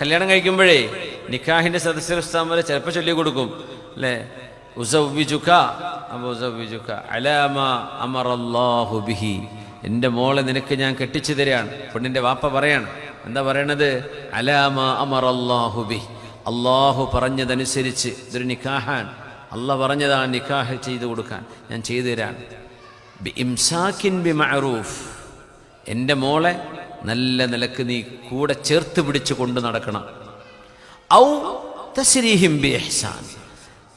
കല്യാണം കഴിക്കുമ്പോഴേ നിക്കാഹിന്റെ സദസ്യസ്ഥാൻ വരെ ചിലപ്പോൾ ചൊല്ലി കൊടുക്കും അല്ലേ? എന്റെ മോളെ നിനക്ക് ഞാൻ കെട്ടിച്ചു തരാണ്. പെണ്ണിന്റെ വാപ്പ പറയാണ്. എന്താ പറയണത്? അലാമ അമറല്ലാഹു ബിഹി. അള്ളാഹു പറഞ്ഞതനുസരിച്ച് ഇതൊരു നിക്കാഹാൻ അള്ളാഹ പറഞ്ഞതാണ് നിക്കാഹ് ചെയ്തു കൊടുക്കാൻ. ഞാൻ ചെയ്തു തരാണ്. എന്റെ മോളെ നല്ല നിലയ്ക്ക് നീ കൂടെ ചേർത്ത് പിടിച്ച് കൊണ്ട് നടക്കണം. ഔ തസ്രീഹിം ബി ഇഹ്സാൻ.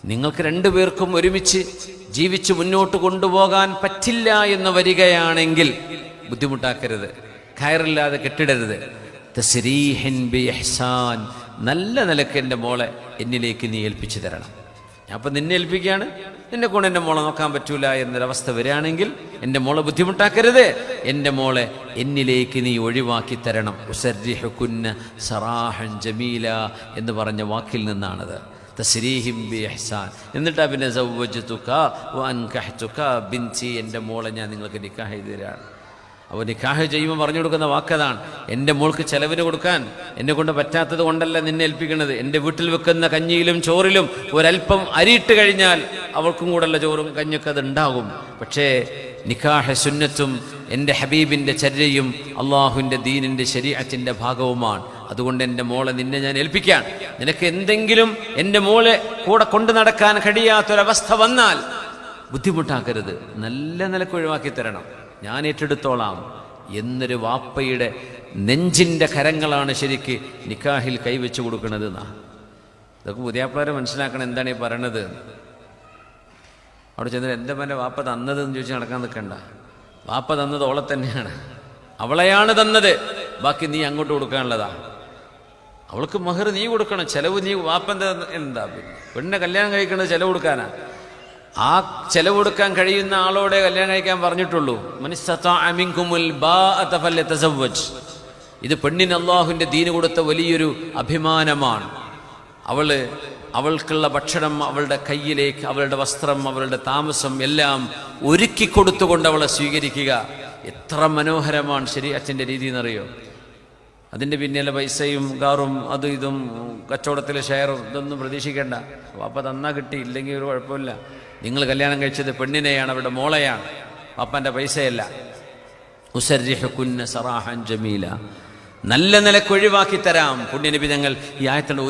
നിങ്ങൾക്ക് രണ്ടുപേർക്കും ഒരുമിച്ച് ജീവിച്ച് മുന്നോട്ട് കൊണ്ടുപോകാൻ പറ്റില്ല എന്ന് വരികയാണെങ്കിൽ ബുദ്ധിമുട്ടാക്കരുത്. കയറില്ലാതെ കെട്ടിടരുത്. തസ്രീഹിൻ ബി എഹ്സാൻ നല്ല നിലയ്ക്ക് എന്റെ മോളെ എന്നിലേക്ക് നീ ഏൽപ്പിച്ചു തരണം. ഞാൻ അപ്പം നിന്നെ ഏൽപ്പിക്കുകയാണ്. നിന്നെ കൊണ്ട് എന്റെ മോളെ നോക്കാൻ പറ്റൂല എന്നൊരവസ്ഥ വരികയാണെങ്കിൽ എന്റെ മോളെ ബുദ്ധിമുട്ടാക്കരുത്. എന്റെ മോളെ എന്നിലേക്ക് നീ ഒഴിവാക്കി തരണം. ഉസർരിഹുക്കുന്ന സറാഹൻ ജമീല എന്ന് പറഞ്ഞ വാക്കിൽ നിന്നാണത്. തസ്രീഹിം ബി എന്നിട്ടാ പിന്നെ എന്റെ മോളെ ഞാൻ നിങ്ങൾക്ക് നിക്കാഹ് ചെയ്തു തരാണ് അപ്പോൾ നിക്കാഹ് ചെയ്യുമ്പോൾ പറഞ്ഞു കൊടുക്കുന്ന വാക്കതാണ്. എന്റെ മോൾക്ക് ചെലവിന് കൊടുക്കാൻ എന്നെ കൊണ്ട് പറ്റാത്തത് കൊണ്ടല്ല നിന്നെ ഏൽപ്പിക്കുന്നത്. എന്റെ വീട്ടിൽ വെക്കുന്ന കഞ്ഞിയിലും ചോറിലും ഒരല്പം അരിയിട്ട് കഴിഞ്ഞാൽ അവൾക്കും കൂടെയുള്ള ചോറും കഞ്ഞൊക്കെ അത് ഉണ്ടാകും. പക്ഷേ നിക്കാഹ സുന്നത്തും എന്റെ ഹബീബിന്റെ ചര്യയും അള്ളാഹുവിന്റെ ദീനിന്റെ ശരീഅത്തിന്റെ ഭാഗവുമാണ്. അതുകൊണ്ട് എന്റെ മോളെ നിന്നെ ഞാൻ ഏൽപ്പിക്കാൻ. നിനക്ക് എന്തെങ്കിലും എന്റെ മോളെ കൂടെ കൊണ്ടു നടക്കാൻ കഴിയാത്തൊരവസ്ഥ വന്നാൽ ബുദ്ധിമുട്ടാക്കരുത്. നല്ല നിലയ്ക്ക് ഒഴിവാക്കി തരണം. ഞാൻ ഏറ്റെടുത്തോളാം. എന്നൊരു വാപ്പയുടെ നെഞ്ചിന്റെ കരങ്ങളാണ് ശരിക്ക് നിക്കാഹിൽ കൈവച്ച് കൊടുക്കുന്നത് എന്നാ. ഇതൊക്കെ പുതിയാപ്പിളരെ മനസ്സിലാക്കണം എന്താണ് ഈ പറയണത്. അവിടെ ചെന്നിട്ട് എന്റെ മന്റെ വാപ്പ തന്നത് എന്ന് നടക്കാൻ നിൽക്കണ്ട. വാപ്പ തന്നത് ഓളെ തന്നെയാണ്. അവളെയാണ് തന്നത്. ബാക്കി നീ അങ്ങോട്ട് കൊടുക്കാനുള്ളതാ. അവൾക്ക് മഹർ നീ കൊടുക്കണം. ചെലവ് നീ വാപ്പന്റെ എന്താ പിന്നെ? പെണ്ണിനെ കല്യാണം കഴിക്കേണ്ടത് ചെലവ് കൊടുക്കാനാ. ആ ചെലവ് കൊടുക്കാൻ കഴിയുന്ന ആളോടെ കല്യാണം കഴിക്കാൻ പറഞ്ഞിട്ടുള്ളൂ. ഇത് പെണ്ണിന് അള്ളാഹുവിന്റെ ദീന് കൊടുത്ത വലിയൊരു അഭിമാനമാണ്. അവൾ അവൾക്കുള്ള ഭക്ഷണം അവളുടെ കയ്യിലേക്ക് അവളുടെ വസ്ത്രം അവളുടെ താമസം എല്ലാം ഒരുക്കി കൊടുത്തുകൊണ്ട് അവളെ സ്വീകരിക്കുക. എത്ര മനോഹരമാണ് ശരി അച്ഛന്റെ രീതി എന്നറിയോ? അതിന്റെ പിന്നിലെ പൈസയും കാറും അതും ഇതും കച്ചവടത്തിലെ ഷെയറും ഇതൊന്നും പ്രതീക്ഷിക്കേണ്ട. വാപ്പ തന്നാ കിട്ടി ഇല്ലെങ്കിൽ ഒരു കുഴപ്പമില്ല. നിങ്ങൾ കല്യാണം കഴിച്ചത് പെണ്ണിനെയാണ് അവിടെ മോളെയാണ്. വാപ്പന്റെ പൈസയല്ല. ഹുസരിഹുന്ന സറാഹൻ ജമീല. നല്ല നിലയ്ക്ക് ഒഴിവാക്കി തരാം. പുണ്യനിബിതങ്ങൾ ഈ ആയത്തിന്റെ